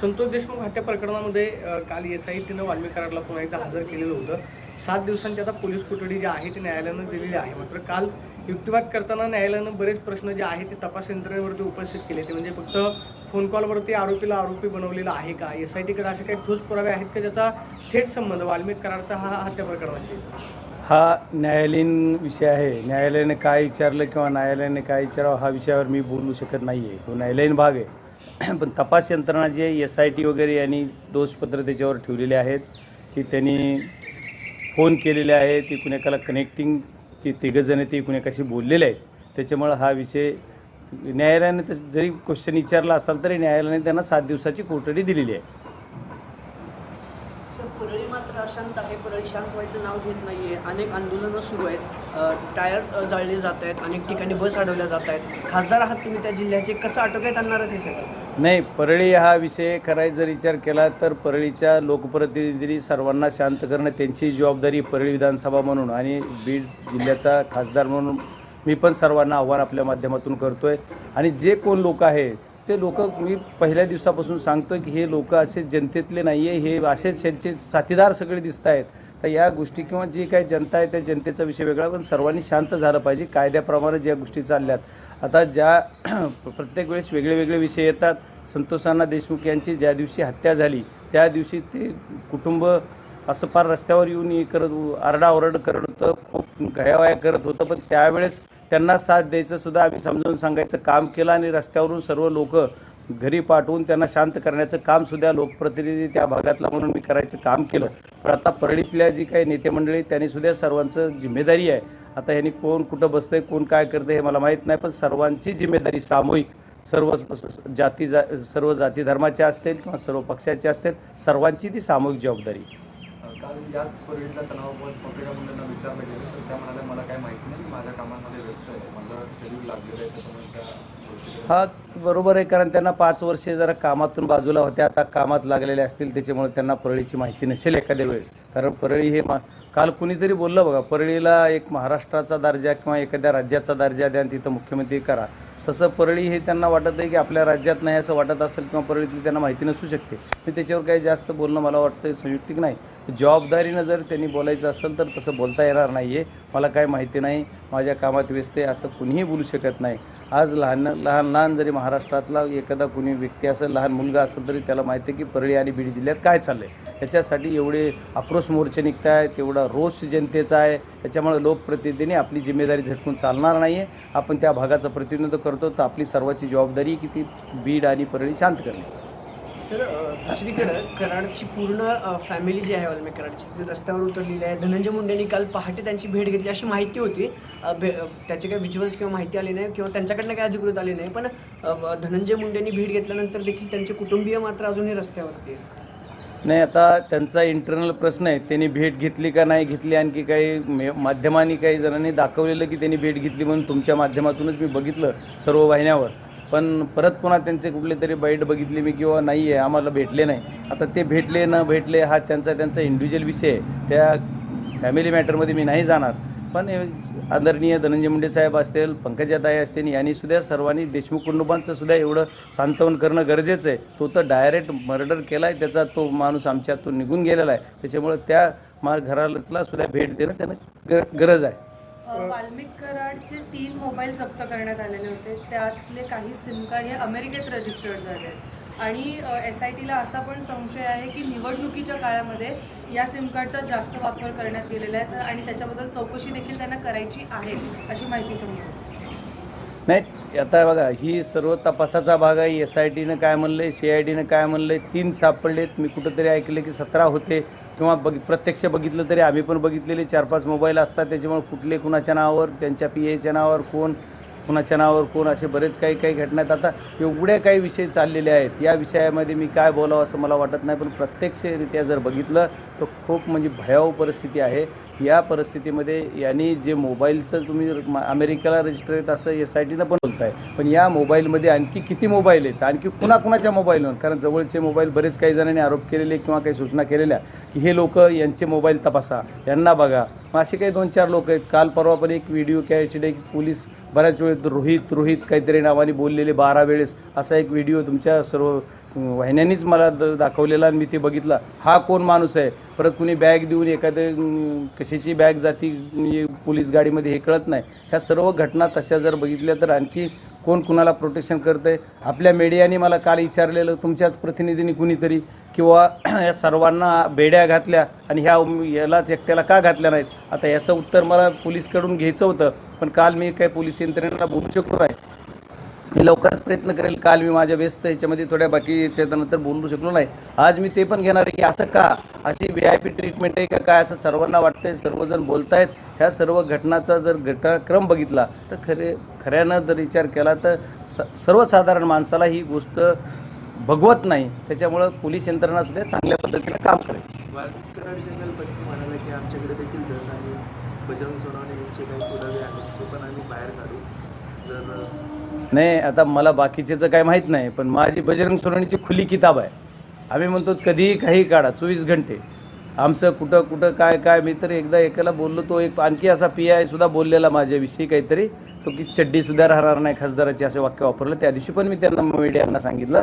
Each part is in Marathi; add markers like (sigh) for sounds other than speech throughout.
संतोष देशमुख हत्या प्रकरणामध्ये काल एस आय तिनं वाल्मिककारला पुन्हा एकदा हजर केलेलं होतं. सात दिवसांची आता पोलीस कोठडी जी आहे ती न्यायालयानं दिलेली आहे. मात्र काल युक्तिवाद करताना न्यायालयानं बरेच प्रश्न जे आहेत ते तपास यंत्रणेवरती उपस्थित केले. ते म्हणजे फक्त फोन कॉलवरती आरोपीला आरोपी बनवलेला आहे का? एस आय टीकडे असे काही ठोस पुरावे आहेत का ज्याचा थेट संबंध वाल्मिक करारचा हा हत्या प्रकरणाशी? हा न्यायालयीन विषय आहे. न्यायालयाने काय विचारलं किंवा न्यायालयाने काय विचारावं हा विषयावर मी बोलू शकत नाही आहे तो न्यायालयीन भाग आहे. (clears throat) पण तपास यंत्रणा जे एस आय टी वगैरे यांनी दोषपत्र त्याच्यावर ठेवलेले आहेत की त्यांनी फोन केलेले आहे ती कुणाकाला कनेक्टिंग ती तिघंजणं ती कुणाकाशी बोललेले आहेत. त्याच्यामुळं हा विषय न्यायालयाने जरी क्वेश्चन विचारला असाल तरी न्यायालयाने त्यांना सात दिवसाची कोठडी दिलेली आहे. परळी मात्र अशांत आहे परळी शांत व्हायचं नाव घेत नाहीये. अनेक आंदोलनं सुरू आहेत. टायर जाळले जात आहेत. अनेक ठिकाणी बस अडवल्या जात आहेत. खासदार आहात तुम्ही त्या जिल्ह्याचे. कसं अटकायत आणणार हे सगळं? नाही परळी हा विषय करायचा जर विचार केला तर परळीच्या लोकप्रतिनिधी सर्वांना शांत करणं त्यांची जबाबदारी परळी विधानसभा म्हणून आणि बीड जिल्ह्याचा खासदार म्हणून मी पण सर्वांना आव्हान आपल्या माध्यमातून करतोय. आणि जे कोण लोक आहेत ते लोक मी पहिल्या दिवसापासून सांगतो की हे लोक असे जनतेतले नाही आहे हे असेच त्यांचे साथीदार सगळे दिसत आहेत तर या गोष्टी किंवा जी काही जनता आहे त्या जनतेचा विषय वेगळा पण सर्वांनी शांत झालं पाहिजे कायद्याप्रमाणे ज्या गोष्टी चालल्यात. आता ज्या (clears throat) प्रत्येक वेळेस वेगळे वेगळे विषय येतात. संतोषांना देशमुख यांची ज्या दिवशी हत्या झाली त्या दिवशी ते कुटुंब असं फार रस्त्यावर येऊन हे करत आरडाओरड करत होतं खूप घयावया करत होतं. पण त्यावेळेस त्यांना साथ द्यायचं सुद्धा आम्ही समजावून सांगायचं काम केलं आणि रस्त्यावरून सर्व लोक घरी पाठवून त्यांना शांत करण्याचं काम सुद्धा लोकप्रतिनिधी त्या भागातला म्हणून मी करायचं काम केलं. पण आता परळीतल्या जी काही नेते मंडळी त्यांनी सुद्धा सर्वांचं जिम्मेदारी आहे. आता यांनी कोण कुठं बसतंय कोण काय करतंय हे मला माहीत नाही पण सर्वांची जिम्मेदारी सामूहिक. सर्व जाती जा सर्व जाती धर्माचे असतील किंवा सर्व पक्षाचे असतील सर्वांची ती सामूहिक जबाबदारी काल याच परळीतल्या तणावावर पंकजा मुंडेंना विचारलं गेलं तर त्या म्हणाल्या मला काय माहिती नाही माझ्या कामांमध्ये व्यस्त आहे मला शेड्यूल लागलेलं आहे त्याच्यामुळे त्या गोष्टी हा बरोबर आहे कारण त्यांना पाच वर्षे जरा कामातून बाजूला होत्या. आता कामात लागलेले असतील त्याच्यामुळे त्यांना परळीची माहिती नसेल एखाद्या वेळेस. कारण परळी हे मा- काल कुणीतरी बोललं बघा परळीला एक महाराष्ट्राचा दर्जा किंवा एखाद्या राज्याचा दर्जा द्या आणि तिथं मुख्यमंत्री करा. तसं परळी हे त्यांना वाटत आहे की आपल्या राज्यात नाही असं वाटत असेल किंवा परळीतली त्यांना माहिती नसू शकते. मी त्याच्यावर काही जास्त बोलणं मला वाटतं संयुक्तिक नाही. जबाबदारीनं जर त्यांनी बोलायचं असेल तर तसं बोलता येणार नाही आहे मला काय माहिती नाही. माझ्या कामात व्यस्त आहे असं कुणीही बोलू शकत नाही. आज लहान लहान लहान जरी महाराष्ट्रातला एखादा कुणी व्यक्ती असेल लहान मुलगा असेल तरी त्याला माहिती आहे की परळी आणि बीड जिल्ह्यात काय चाललं आहे त्याच्यासाठी एवढे आक्रोश मोर्चे निघत आहेत तेवढा रोष जनतेचा आहे. त्याच्यामुळे लोकप्रतिनिधीने आपली जिम्मेदारी झटकून चालणार नाही आहे आपण त्या भागाचं प्रतिनिधित्व करतो तर आपली सर्वांची जबाबदारी की ती बीड आणि परळी शांत करणे. सर अ, दुसरीकडं कराडची पूर्ण फॅमिली जी आहे वाल्मिक कराडची ती रस्त्यावर उतरलेली आहे. धनंजय मुंडेंनी काल पहाटे त्यांची भेट घेतली अशी माहिती होती. भे- त्याचे काही विज्युअल्स किंवा माहिती आली नाही किंवा त्यांच्याकडनं काही अधिकृत आली नाही पण धनंजय मुंडेंनी भेट घेतल्यानंतर देखील त्यांचे कुटुंबीय मात्र अजूनही रस्त्यावरती आहेत. नाही आता त्यांचा इंटरनल प्रश्न आहे त्यांनी भेट घेतली का नाही घेतली आणखी काही मे- माध्यमांनी काही जणांनी दाखवलेलं की त्यांनी भेट घेतली म्हणून तुमच्या माध्यमातूनच मी बघितलं सर्व वाहिन्यावर. पण परत पुन्हा त्यांचे कुठले तरी बाईट बघितली मी किंवा नाही आहे आम्हाला भेटले नाही. आता ते भेटले न भेटले हा त्यांचा त्यांचा इंडिव्हिज्युअल विषय आहे. त्या फॅमिली मॅटरमध्ये मी नाही जाणार. पण आदरणीय धनंजय मुंडे साहेब असतील पंकजाताई असतील यांनी सुद्धा सर्वांनी देशमुख कुटुंबांचं सुद्धा एवढं सांत्वन करणं गरजेचं आहे. तो तर डायरेक्ट मर्डर केला आहे त्याचा तो माणूस आमच्यातून निघून गेलेला आहे. त्याच्यामुळे त्या मा घराला सुद्धा भेट देणं त्यांना गरज आहे. वाल्मिक कराडचे तीन मोबाईल जप्त करण्यात आलेले होते. त्यातले काही सिम कार्ड हे अमेरिकेत रजिस्टर्ड झाले. आणि एस आय टीला असा पण संशय आहे की निवडणुकीच्या काळामध्ये या सिम कार्डचा जास्त वापर करण्यात गेलेला आहे. आणि त्याच्याबद्दल चौकशी देखील त्यांना करायची आहे अशी माहिती समजते नाही आता बघा ही सर्व तपासाचा भाग आहे. एस आय टीनं काय म्हणलंय सी आय डीनं काय म्हणलंय तीन सापडलेत. मी कुठंतरी ऐकले की सतरा होते. किंवा बघ प्रत्यक्ष बघितलं तरी आम्ही पण बघितलेले. चार पाच मोबाईल असतात त्याच्यामुळे कुठले कुणाच्या नावावर त्यांच्या पी एच्या नावावर कोण कुणाच्या नावावर कोण असे बरेच काही काही घटना आहेत आता एवढ्या काही विषय चाललेले आहेत. या विषयामध्ये मी काय बोलावं असं मला वाटत नाही पण प्रत्यक्षरित्या जर बघितलं तर खूप म्हणजे भयावह परिस्थिती आहे. या परिस्थितीमध्ये यांनी जे मोबाईलचं तुम्ही अमेरिकेला रजिस्टर आहेत असं एस आय टीनं पण बोलताय पण या मोबाईलमध्ये आणखी किती मोबाईल आहेत? आणखी कुणाकुणाच्या मोबाईलवर? कारण जवळचे मोबाईल बरेच काही जणांनी आरोप केलेले किंवा काही सूचना केलेल्या की हे लोक यांचे मोबाईल तपासा यांना बघा. मग असे काही दोन चार लोक आहेत. काल परवा पण एक व्हिडिओ कॅच एक पोलीस बऱ्याच वेळेस रोहित रोहित काहीतरी नावाने बोललेले बारा वेळेस असा एक व्हिडिओ तुमच्या सर्व वाहिन्यांनीच मला द- दाखवलेला आणि मी ते बघितला. हा कोण माणूस आहे? परत कुणी बॅग देऊन एखादं कशाची बॅग जाती म्हणजे पोलीस गाडीमध्ये हे कळत नाही. ह्या सर्व घटना तशा जर बघितल्या तर आणखी कोण कुणाला प्रोटेक्शन करतंय? आपल्या मीडियाने मला काल विचारलेलं तुमच्याच प्रतिनिधींनी कुणीतरी? किंवा (clears throat) या सर्वांना बेड्या घातल्या आणि ह्या यालाच एकट्याला का घातल्या नाहीत? आता याचं उत्तर मला पोलीसकडून घ्यायचं होतं पण काल मी काय पोलीस यंत्रणेला बोलू शकलो नाही. मी लवकरच प्रयत्न करेल काल मी माझ्या व्यस्त याच्यामध्ये थोड्या बाकी याच्यानंतर बोलू शकलो नाही. आज मी ते पण घेणार आहे की असं का? अशी व्ही आय पी ट्रीटमेंट आहे का काय? असं सर्वांना वाटतंय सर्वजण बोलतायत. ह्या सर्व घटनाचा जर घटनाक्रम बघितला तर खरे खऱ्यानं जर विचार केला तर स सर्वसाधारण माणसाला ही गोष्ट भगवत नाही त्याच्यामुळं पोलीस यंत्रणा सुद्धा चांगल्या पद्धतीने काम करेल. म्हणाला की आमच्याकडे देखील धस आणि बजरंग सोनवणे यांचे काही पुरावे आहेत ते पण आम्ही बाहेर काढू. जर अ, नाही आता मला बाकीचेचं काय माहीत नाही पण माझी बजरंग सोनवणीची खुली किताब आहे. आम्ही म्हणतो कधीही काही काढा चोवीस घंटे. आमचं कुठं कुठं काय काय मी तर एकदा एकाला बोललो तो एक आणखी असा पी आय सुद्धा बोललेला माझ्याविषयी काहीतरी. तो की चड्डी सुद्धा राहणार नाही खासदाराचे असे वाक्य वापरलं. त्या दिवशी पण मी त्यांना मीडियांना सांगितलं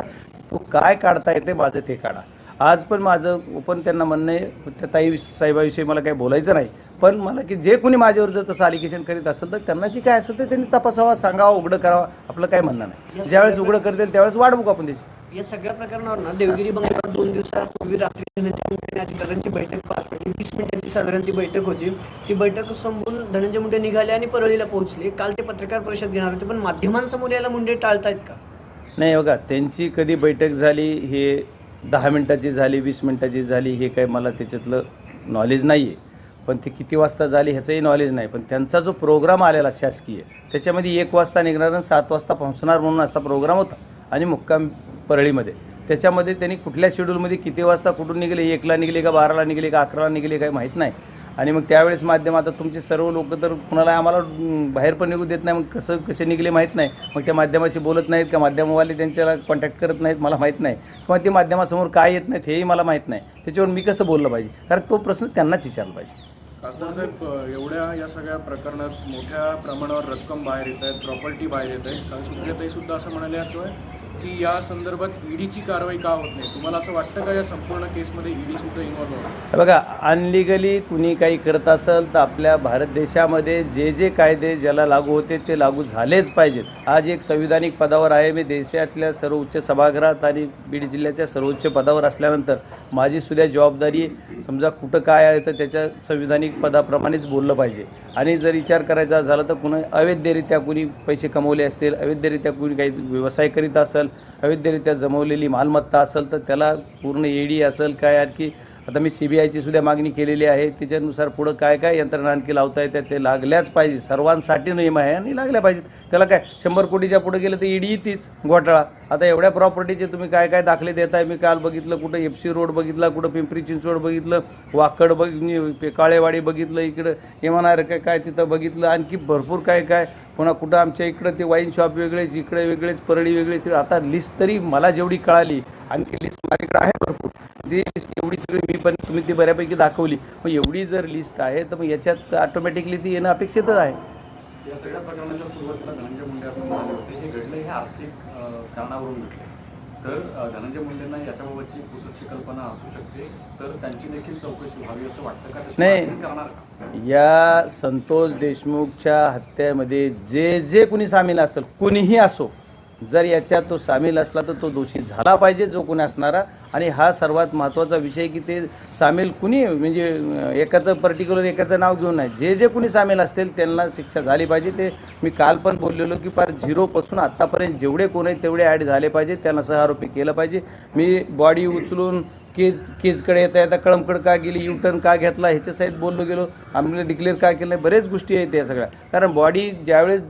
तो काय काढता येते माझं ते काढा. आज पण माझं पण त्यांना म्हणणं आहे त्या ताई साहेबाविषयी मला काही बोलायचं नाही. पण मला की जे कोणी माझ्यावर जर तसं अलिगेशन करीत असेल तर त्यांना जे काय असेल ते त्यांनी तपासावा सांगावं उघडं करावं. आपलं काय म्हणणं नाही. ज्यावेळेस उघडं करतील त्यावेळेस वाढ बघू आपण त्याची. या सगळ्या प्रकरणावर ना देवगिरी बंगल्यावर दोन दिवसापूर्वी रात्री धनंजय बैठक पार पडली. वीस मिनिटांची साधारण ती बैठक होती. ती बैठक संपून धनंजय मुंडे निघाले आणि परळीला पोहोचले. काल ते पत्रकार परिषद घेणार होते पण माध्यमांसमोर यायला मुंडे टाळतायत का? नाही बघा त्यांची कधी बैठक झाली हे दहा मिनटाची झाली वीस मिनटाची झाली हे काही मला त्याच्यातलं नॉलेज नाही आहे पण ते किती वाजता झाली ह्याचंही नॉलेज नाही. पण त्यांचा जो प्रोग्राम आलेला शासकीय त्याच्यामध्ये एक वाजता निघणार आणि सात वाजता पोहोचणार म्हणून असा प्रोग्राम होता. आणि मुक्काम परळीमध्ये. त्याच्यामध्ये त्यांनी कुठल्या शेड्यूलमध्ये किती वाजता कुठून निघले एकला निघले का बाराला निघले का अकराला निघले काही माहीत नाही. आणि मग त्यावेळेस माध्यम आता तुमचे सर्व लोक तर कुणाला आम्हाला बाहेर पण निघू देत नाही. मग कसं कसे निघले माहीत नाही. मग त्या माध्यमाशी बोलत नाहीत का? माध्यमवाले त्यांच्याला कॉन्टॅक्ट करत नाहीत मला माहीत नाही. किंवा ते माध्यमासमोर काय येत नाहीत हेही मला माहीत नाही. त्याच्यावर मी कसं बोललं पाहिजे? कारण तो प्रश्न त्यांनाच विचारला पाहिजे. खासदार साहेब एवढ्या या सगळ्या प्रकरणात मोठ्या प्रमाणावर रक्कम बाहेर येत आहेत प्रॉपर्टी बाहेर येत आहे. सुद्धा असं म्हणाले आहे की या संदर्भात ईडीची कारवाई का होत नाही? तुम्हाला असं वाटतं का या संपूर्ण केसमध्ये ईडी सुद्धा इन्व्हॉल्व बघा अनलिगली कुणी काही करत असेल तर आपल्या भारत देशामध्ये जे जे कायदे ज्याला लागू होते ते लागू झालेच पाहिजेत. आज एक संविधानिक पदावर आहे. मी देशातल्या सर्वोच्च सभागृहात आणि बीड जिल्ह्याच्या सर्वोच्च पदावर असल्यानंतर माझी सुद्धा जबाबदारी समजा कुठं काय आहे तर त्याच्या संविधानिक पदाप्रमाणेच बोललं पाहिजे. आणि जर विचार करायचा झाला तर कुणी अवैधरित्या कुणी पैसे कमवले असतील अवैधरित्या कुणी काही व्यवसाय करीत असेल अवैधरित्या जमवलेली मालमत्ता असेल तर त्याला पूर्ण ईडी असेल काय आणखी? आता मी सी बी आयची सुद्धा मागणी केलेली आहे. त्याच्यानुसार पुढं काय काय यंत्रणा आणखी लावता येतात ते लागल्याच पाहिजे. सर्वांसाठी नियम आहे आणि लागल्या पाहिजेत. त्याला काय? शंभर कोटीच्या पुढे गेलं तर ईडी येतेच घोटाळा. आता एवढ्या प्रॉपर्टीचे तुम्ही काय काय दाखले देताय? मी काल बघितलं कुठं एफ सी रोड बघितला कुठं पिंपरी चिंचवड बघितलं वाकड बघ काळेवाडी बघितलं इकडं एमआर काय काय तिथं बघितलं आणखी भरपूर काय काय पुन्हा कुठं आमच्या इकडं ते वाईन शॉप वेगळेच इकडे वेगळेच परळी वेगळेच. आता लिस्ट तरी मला जेवढी कळाली आणखी लिस्ट माझ्याकडे आहे भरपूर. ती लिस्ट एवढी सगळी मी पण तुम्ही ती बऱ्यापैकी दाखवली. मग एवढी जर लिस्ट आहे तर मग याच्यात ऑटोमॅटिकली ती येणं अपेक्षितच आहे. या सगळ्या प्रकरणाच्या सुरुवातीला धनंजय मुंडे असं म्हणाले होते हे घडलं हे आर्थिक कारणावरून घडलं. तर धनंजय मुंडेंना याच्याबाबतची पुसटची कल्पना असू शकते तर त्यांची देखील चौकशी व्हावी असं वाटतं का नाही. या संतोष देशमुखच्या हत्येमध्ये जे जे कुणी सामील असेल कुणीही असो जर याच्यात तो सामील असला तर तो दोषी झाला पाहिजे जो कोणी असणारा. आणि हा सर्वात महत्त्वाचा विषय की ते सामील कुणी म्हणजे एकाचं पर्टिक्युलर एकाचं नाव घेऊन नाही. जे जे कुणी सामील असतील त्यांना शिक्षा झाली पाहिजे. ते मी काल पण बोललेलो की फार झिरोपासून आत्तापर्यंत जेवढे कोण आहेत तेवढे ॲड झाले पाहिजे. त्यांना सहआरोपी केलं पाहिजे. मी बॉडी उचलून केज केजकडे येता येता कळमकड का गेली युटर्न का घेतला ह्याच्यासहित बोललो गेलो. आम्ही डिक्लेअर का केलं नाही? बरेच गोष्टी आहेत या सगळ्या. कारण बॉडी ज्यावेळेस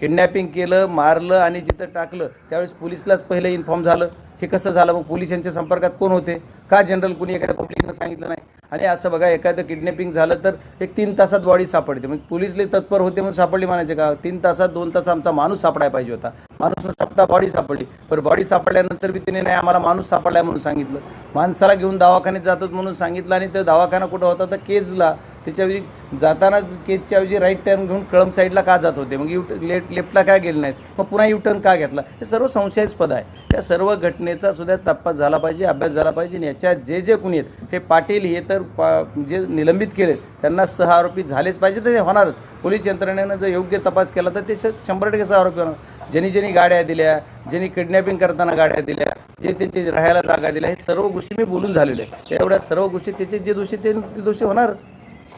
किडनॅपिंग केलं मारलं आणि जिथं टाकलं त्यावेळेस पोलिसलाच पहिलं इन्फॉर्म झालं. हे कसं झालं? मग पोलीस यांच्या संपर्कात कोण होते? का जनरल कोणी एखाद्या पब्लिकनं सांगितलं नाही? आणि असं बघा एखादं किडनॅपिंग झालं तर एक तीन तासात बॉडी सापडते. मग पोलीसले तत्पर होते म्हणून सापडली म्हणायचे का? तीन तासात दोन तास आमचा माणूस सापडायला पाहिजे होता. माणूस सापडा बॉडी सापडली. पण बॉडी सापडल्यानंतर बी तिने नाही आम्हाला माणूस सापडलाय म्हणून सांगितलं. माणसाला घेऊन दवाखान्यात जातात म्हणून सांगितलं आणि तो दवाखाना कुठं होता? तर केजला. त्याच्याऐवजी जाताना केजच्या ऐवजी राईट टर्न घेऊन कळम साईडला का जात होते? मग यू लेफ्ट लेफ्टला का गेले नाहीत? मग पुन्हा यू टर्न का घेतला? हे सर्व संशयास्पद आहे. त्या सर्व घटनेचा सुद्धा तपास झाला पाहिजे अभ्यास झाला पाहिजे आणि याच्यात जे जे कुणी आहेत हे पाटील हे तर पा- जे निलंबित केले त्यांना सह आरोपी झालेच पाहिजे तर ते होणारच. पोलीस यंत्रणेनं जर योग्य तपास केला तर ते शंभर टक्के सह आरोपी होणार. ज्यांनी ज्यांनी गाड्या दिल्या ज्यांनी किडनॅपिंग करताना गाड्या दिल्या जे त्यांचे राहायला जागा दिल्या हे सर्व गोष्टी मी बोलून झालेल्या आहे त्या एवढ्या सर्व गोष्टी त्याचे जे दोषी ते दोषी होणारच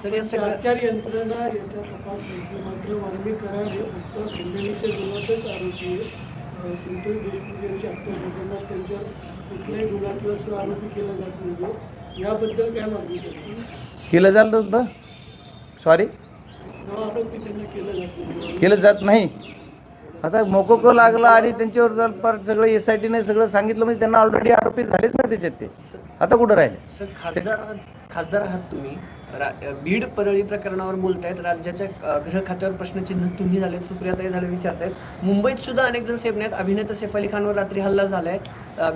हे आरोपी केला जात नाही याबद्दल काय मागणी करते? केलं झालं होतं सॉरी केलं जात नाही? आता मोकोको लागला आणि त्यांच्यावर जर फार सगळं एस आय टीने सगळं सांगितलं म्हणजे त्यांना ऑलरेडी आरोपी झालेच ना त्याच्यात ते. आता कुठं राहिले? खासदार खासदार आहात तुम्ही. रा- बीड परळी प्रकरणावर बोलतायत. राज्याच्या गृह खात्यावर प्रश्नचिन्ह तुम्ही झाले सुप्रियाताई झाले विचारतायत. मुंबईत सुद्धा अनेक जण सेफण्यात अभिनेता सैफ अली खानवर रात्री हल्ला झालाय.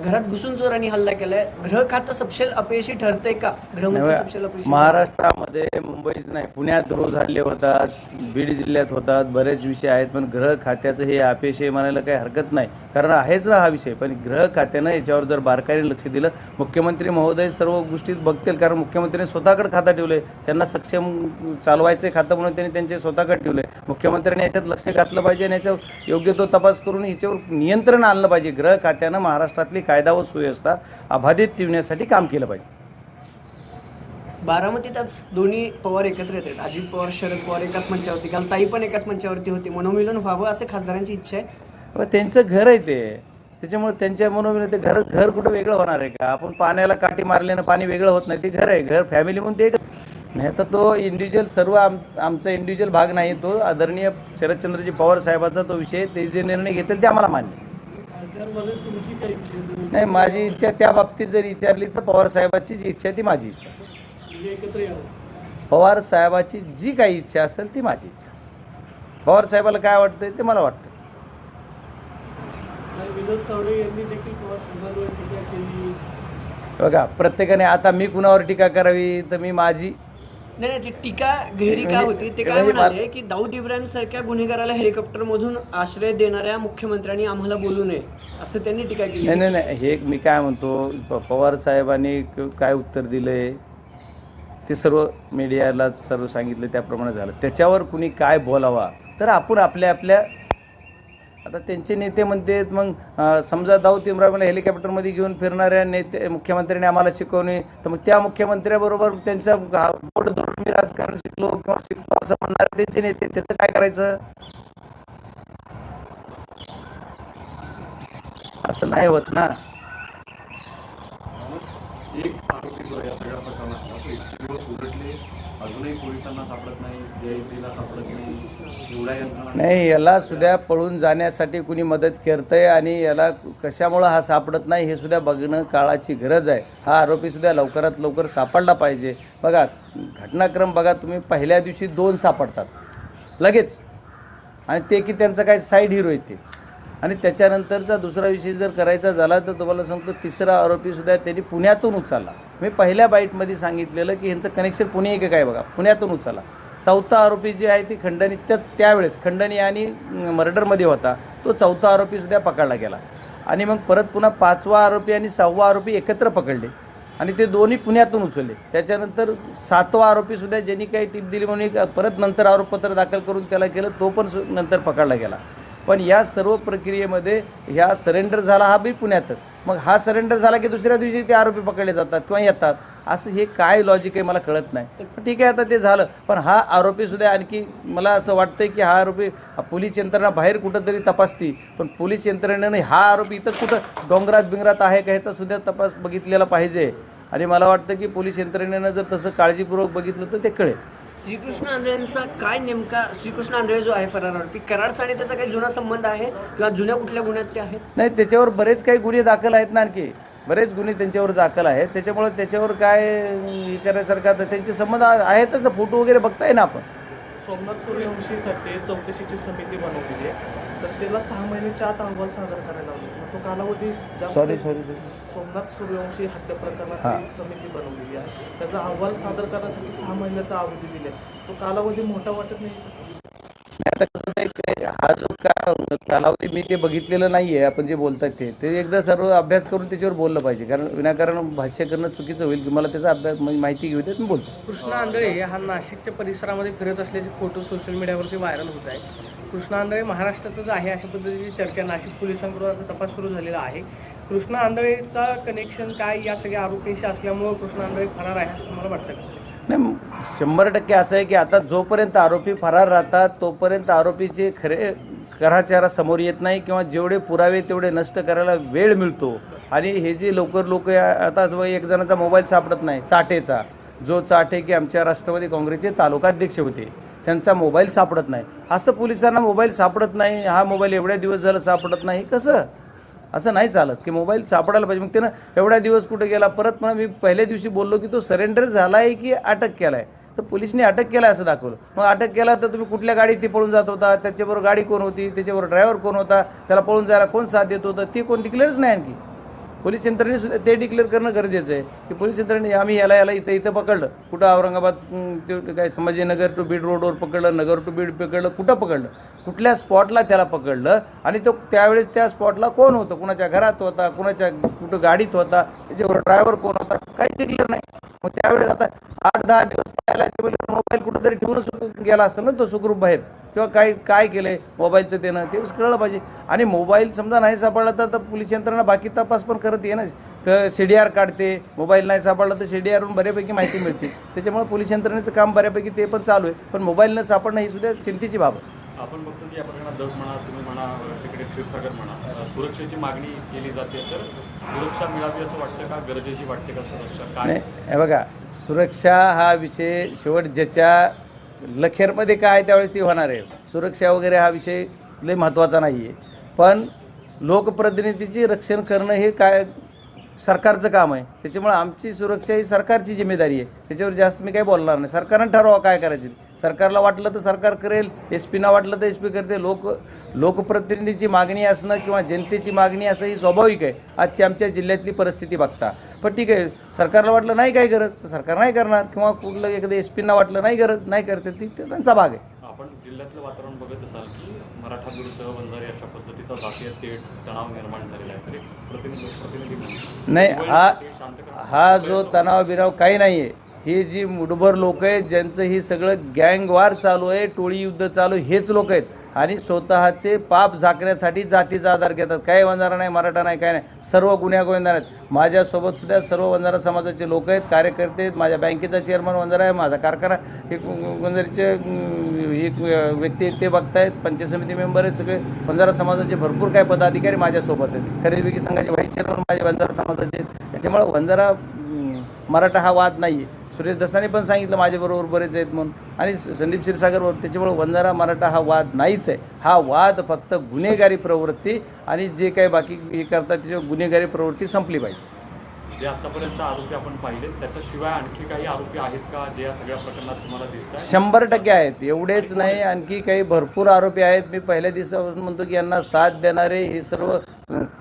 घरात घुसून चोरांनी हल्ला केलाय. गृह खातं सपशेल अपयशी ठरतंय का? गृहमंत्री सपशेल अपयशी महाराष्ट्रामध्ये मुंबईच नाही. पुण्यात रोज हल्ले होतात बीड जिल्ह्यात होतात बरेच विषय आहेत पण ग्रह खात्याचं हे अपेक्षे म्हणायला काही हरकत नाही. कारण आहेच हा विषय. पण ग्रह खात्यानं याच्यावर जर बारकाईने लक्ष दिलं मुख्यमंत्री महोदय सर्व गोष्टी बघतील कारण मुख्यमंत्र्यांनी स्वतःकडे खातं ठेवलंय. त्यांना सक्षम चालवायचे खातं म्हणून त्यांनी त्यांचे स्वतःकडे ठेवलंय मुख्यमंत्र्यांनी याच्यात लक्ष घातलं पाहिजे आणि याच्यावर योग्य तो तपास करून याच्यावर नियंत्रण आणलं पाहिजे. ग्रह खात्यानं महाराष्ट्रातली कायदा व सुव्यवस्था अबाधित ठेवण्यासाठी काम केलं पाहिजे. बारामतीत आज दोन्ही पवार एकत्र येत आहेत. अजित पवार शरद पवार एकाच मंचावरती. काल ताई पण एकाच मंचावरती होती. मनोमिलन व्हावं असे खासदारांची इच्छा आहे? त्यांचं घर आहे ते. त्याच्यामुळे त्यांच्या मनोविन ते घर घर कुठं वेगळं होणार आहे का? आपण पाण्याला काठी मारल्यानं पाणी वेगळं होत नाही. ते घर आहे. घर फॅमिली म्हणून ते नाही तर तो इंडिव्हिज्युअल सर्व आम आमचा इंडिव्हिज्युअल भाग नाही तो आदरणीय शरदचंद्रजी पवार साहेबाचा तो विषय ते जे निर्णय घेतील ते आम्हाला मान्य नाही माझी इच्छा त्या बाबतीत जर विचारली तर पवार साहेबाची जी इच्छा आहे ती माझी इच्छा. म्हणजे पवार साहेबाची जी काही इच्छा असेल ती माझी इच्छा पवार साहेबाला काय वाटतंय ते मला वाटतं बघा प्रत्येकाने आता मी कुणावर टीका करावी तर मी माझी नाही नाही ती टीका गहिरी का होती ते काय म्हणजे म्हणाले की दाऊद इब्राहिम सारख्या गुन्हेगाराला हेलिकॉप्टर मधून आश्रय देणाऱ्या मुख्यमंत्र्यांनी आम्हाला बोलू नये असं त्यांनी टीका केली नाही नाही नाही हे मी काय म्हणतो पवार साहेबांनी काय उत्तर दिलंय ते सर्व मीडियाला सर्व सांगितलं त्याप्रमाणे झालं. त्याच्यावर कुणी काय बोलावा तर आपण आपल्या आपल्या आता त्यांचे नेते म्हणते मग समजा दाऊद इम्रानला हेलिकॉप्टरमध्ये घेऊन फिरणाऱ्या नेते मुख्यमंत्र्यांनी आम्हाला शिकवणे तर मग त्या मुख्यमंत्र्याबरोबर त्यांचा बोट धरून मी राजकारण शिकलो किंवा शिकलो असं म्हणणारे त्यांचे नेते त्याचं काय करायचं? असं नाही होत ना. एक आरोपी जो या सगळ्या प्रकरणात दिवस उलटले. अजूनही पोलिसांना सापडत नाही सीआयडीला सापडत नाही एवढ्या यंत्रणा नाही याला सुद्धा पळून जाण्यासाठी कुणी मदत करतंय आणि याला कशामुळं हा सापडत नाही हे सुद्धा बघणं काळाची गरज आहे. हा आरोपी सुद्धा लवकरात लवकर सापडला पाहिजे. बघा घटनाक्रम बघा तुम्ही पहिल्या दिवशी दोन सापडतात. लगेच. आणि ते की त्यांचं काय साईड हिरो येते आणि त्याच्यानंतरचा दुसरा विषय जर करायचा झाला तर तुम्हाला सांगतो तिसरा आरोपी सुद्धा त्यांनी पुण्यातून उचलला. मी पहिल्या बाईटमध्ये सांगितलेलं की यांचं कनेक्शन पुणे आहे का काय बघा? पुण्यातून उचलला. चौथा आरोपी जे आहे ती खंडणी त्या त्यावेळेस खंडणी आणि मर्डरमध्ये होता तो चौथा आरोपी सुद्धा पकडला गेला. आणि मग परत पुन्हा पाचवा आरोपी आणि सहावा आरोपी एकत्र पकडले. आणि ते दोन्ही पुण्यातून उचलले. त्याच्यानंतर सातवा आरोपी सुद्धा ज्यांनी काही टीप दिली म्हणून परत नंतर आरोपपत्र दाखल करून त्याला केलं तो पण सु- नंतर पकडला गेला. पण या सर्व प्रक्रियेमध्ये ह्या सरेंडर झाला हा बी पुण्यातच. मग हा सरेंडर झाला की दुसऱ्या दिवशी ते आरोपी पकडले जातात किंवा येतात? असं हे काय लॉजिक आहे मला कळत नाही. ठीक आहे आता ते झालं. पण हा आरोपी सुद्धा आणखी मला असं वाटतंय की हा आरोपी पोलीस यंत्रणा बाहेर कुठंतरी तपासती पण पोलीस यंत्रणेने हा आरोपी इथं कुठं डोंगरात बिंगरात आहे का ह्याचा सुद्धा तपास बघितलेला पाहिजे. आणि मला वाटतं की पोलीस यंत्रणेनं जर तसं काळजीपूर्वक बघितलं तर ते कळेल. श्रीकृष्ण आंधळेंचा काय नेमका श्रीकृष्ण आंधळे जो आहे फरार कराडचा आणि त्याचा काही जुना संबंध आहे किंवा जुन्या कुठल्या गुन्ह्यात ते आहेत? नाही त्याच्यावर बरेच काही गुन्हे दाखल आहेत ना आणखी. बरेच गुन्हे त्यांच्यावर दाखल आहेत. त्याच्यामुळे त्याच्यावर काय हे करायसारखं आता त्यांचे संबंध आहेतच ना. फोटो वगैरे बघताय ना आपण? सोमनाथ सूर्यवंशीसाठी चौकशीची समिती बनवलेली आहे. तर त्याला सहा महिन्याच्या आत अहवाल सादर करायला लावले. मग तो कालावधी जास्त सॉरी सॉरी सोमनाथ सूर्यवंशी हत्या प्रकरणाची. एक समिती बनवलेली आहे. त्याचा अहवाल सादर करण्यासाठी सहा महिन्याचा अवधी दिले तो कालावधी मोठा वाटत नाही. हा जो का कालावधी मी ते बघितलेलं नाहीये आपण जे बोलतात ते. ते एकदा सर्व अभ्यास करून त्याच्यावर बोललं पाहिजे. कारण विनाकारण भाष्य करणं चुकीचं होईल. की मला त्याचा अभ्यास म्हणजे माहिती घेऊ देत मी बोलतो. कृष्णा आंधळे हा नाशिकच्या परिसरामध्ये फिरत असल्याचे फोटो सोशल मीडियावरती व्हायरल होत आहे कृष्णा आंधळे महाराष्ट्रातच आहे अशा पद्धतीची चर्चा नाशिक पोलिसांकडून तपास सुरू झालेला आहे. कृष्णा आंधळेचा कनेक्शन काय या सगळ्या आरोपींशी असल्यामुळे कृष्णा आंधळे फरार आहे असं तुम्हाला वाटतं का? नाही शंभर टक्के असं आहे की आता जोपर्यंत आरोपी फरार राहतात तोपर्यंत आरोपीचे खरे कराचारा समोर येत नाही किंवा जेवढे पुरावे तेवढे नष्ट करायला वेळ मिळतो. आणि हे जे लवकर लोक आता जो एक जणाचा मोबाईल सापडत नाही चाटेचा. जो चाटे की आमच्या राष्ट्रवादी काँग्रेसचे तालुकाध्यक्ष होते. त्यांचा मोबाईल सापडत नाही. असं पोलिसांना मोबाईल सापडत नाही हा मोबाईल एवढ्या दिवस झालं सापडत नाही कसं? असं नाही चालत की मोबाईल सापडायला पाहिजे. मग त्यानं एवढ्या दिवस कुठे गेला परत म्हणा मी पहिल्या दिवशी बोललो की तो सरेंडर झाला आहे की अटक केला आहे तर पोलिसने अटक केला असं दाखवलं. मग अटक केला तर तुम्ही कुठल्या गाडीत ती पळून जात होता? त्याच्याबरोबर गाडी कोण होती? त्याच्याबरोबर ड्रायव्हर कोण होता? त्याला पळून जायला कोण साथ देत होतं? ते कोण डिक्लेअरच नाही आणखी. पोलीस यंत्रणेने सुद्धा ते डिक्लेअर करणं गरजेचं आहे. की पोलीस यंत्रणे आम्ही याला याला इथं इथं पकडलं. कुठं औरंगाबाद ते काय संभाजीनगर टू बीड रोडवर पकडलं नगर टू बीड पकडलं कुठं पकडलं? कुठल्या स्पॉटला त्याला पकडलं? आणि तो त्यावेळेस त्या स्पॉटला कोण होतं? कुणाच्या घरात होता? कुणाच्या कुठं गाडीत होता? त्याच्यावर ड्रायव्हर कोण होता? काही डिक्लेअर नाही. मग त्यावेळेस आता आठ दहा दिवस मोबाईल कुठंतरी ठेवूनच गेला असतं ना तो सुखरूप बाहेर. किंवा काय काय केलंय? मोबाईलचं त्यानं ते कळलं पाहिजे. आणि मोबाईल समजा नाही सापडला तर पोलीस यंत्रणा बाकी तपास पण करत ये ना तर सीडीआर काढते मोबाईल नाही सापडला तर सीडीआरवरून बऱ्यापैकी माहिती मिळते. त्याच्यामुळे पोलीस यंत्रणेचं काम बऱ्यापैकी ते पण चालू आहे. पण मोबाईल न सापडणं ही सुद्धा चिंतेची बाब आहे. आपण बघतो की या प्रकरणात दस म्हणा तुम्ही म्हणा तिकडे क्षीरसागर म्हणा सुरक्षेची मागणी केली जाते. तर सुरक्षा मिळावी असं वाटतं का? गरजेची वाटते का सुरक्षा? काय? हे बघा सुरक्षा हा विषय शेवट ज्याच्या लखेरमध्ये काय आहे त्यावेळेस ती होणार आहे? सुरक्षा वगैरे हा विषय लय महत्त्वाचा नाही आहे पण लोकप्रतिनिधीची रक्षण करणं हे काय सरकारचं काम आहे. त्याच्यामुळे आमची सुरक्षा ही सरकारची जिम्मेदारी आहे. त्याच्यावर जास्त मी काही बोलणार नाही. सरकारनं ठरवा काय करायचे. सरकारला वाटलं तर सरकार करेल एस पीना वाटलं तर एस पी करते. लोक लोकप्रतिनिधीची मागणी असणं किंवा जनतेची मागणी असं ही स्वाभाविक आहे. आजची आमच्या जिल्ह्यातली परिस्थिती बघता. पण ठीक आहे सरकारला वाटलं नाही काय गरज तर सरकार नाही करणार. किंवा कुठलं एखादं एस पीना वाटलं नाही गरज नाही करते ती ते त्यांचा भाग आहे. आपण जिल्ह्यातलं वातावरण बघत असाल की मराठा विरुद्ध वंजारी अशा पद्धतीचा जातीय तेढ तणाव निर्माण झालेला आहे. प्रतिनिधी नाही हा हा जो तणाव बिराव काही नाही आहे. ही जी मुठभर लोक आहेत ज्यांचं ही सगळं गँगवार चालू आहे टोळी युद्ध चालू हेच लोक आहेत. आणि स्वतःचे पाप झाकण्यासाठी जातीचा आधार घेतात. काही वंजारा नाही मराठा नाही काय नाही. सर्व गुन्ह्या आहेत. माझ्यासोबत सुद्धा सर्व वंजारा समाजाचे लोक आहेत कार्यकर्ते आहेत. माझ्या बँकेचा चेअरमन वंजारा आहे माझा कारखाना हे वंजारीचे एक व्यक्ती आहेत ते बघतायत. पंचायत समिती मेंबर आहेत सगळे. वंजारा समाजाचे भरपूर काही पदाधिकारी माझ्यासोबत आहेत. खरेदी विक्री संघाचे व्हाईस चेअरमन माझे वंजारा समाजाचे आहेत. त्याच्यामुळे वंजारा मराठा हा वाद नाही आहे सुरेश दसाने पण सांगितलं माझ्याबरोबर बरेच आहेत म्हणून. आणि संदीप क्षीरसागरवर त्याच्यामुळे वंजारा मराठा हा वाद नाहीच आहे. हा वाद फक्त गुन्हेगारी प्रवृत्ती आणि जे काही बाकी हे करतात त्याच्यावर गुन्हेगारी प्रवृत्ती संपली पाहिजे. जे आतापर्यंत आरोपी आपण पाहिले त्याच्याशिवाय आणखी काही आरोपी आहेत का जे या सगळ्या प्रकरणात तुम्हाला दिसत आहेत शंभर टक्के आहेत. एवढेच नाही आणखी काही भरपूर आरोपी आहेत. मी पहिल्या दिवसापासून म्हणतो की यांना साथ देणारे हे सर्व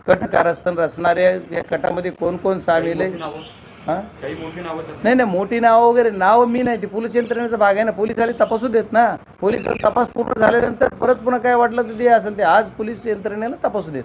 कट कारस्थान रचणारे या कटामध्ये कोण कोण सामील आहे? हां? नाही नाही मोठी नावं वगैरे नावं मी नाही ती पोलीस यंत्रणेचा भाग आहे ना. पोलिसाले तपासू देत ना. पोलीस तपास पूर्ण झाल्यानंतर परत पुन्हा काय वाटलं तर ते असेल ते आज पोलीस यंत्रणेला तपासू देत.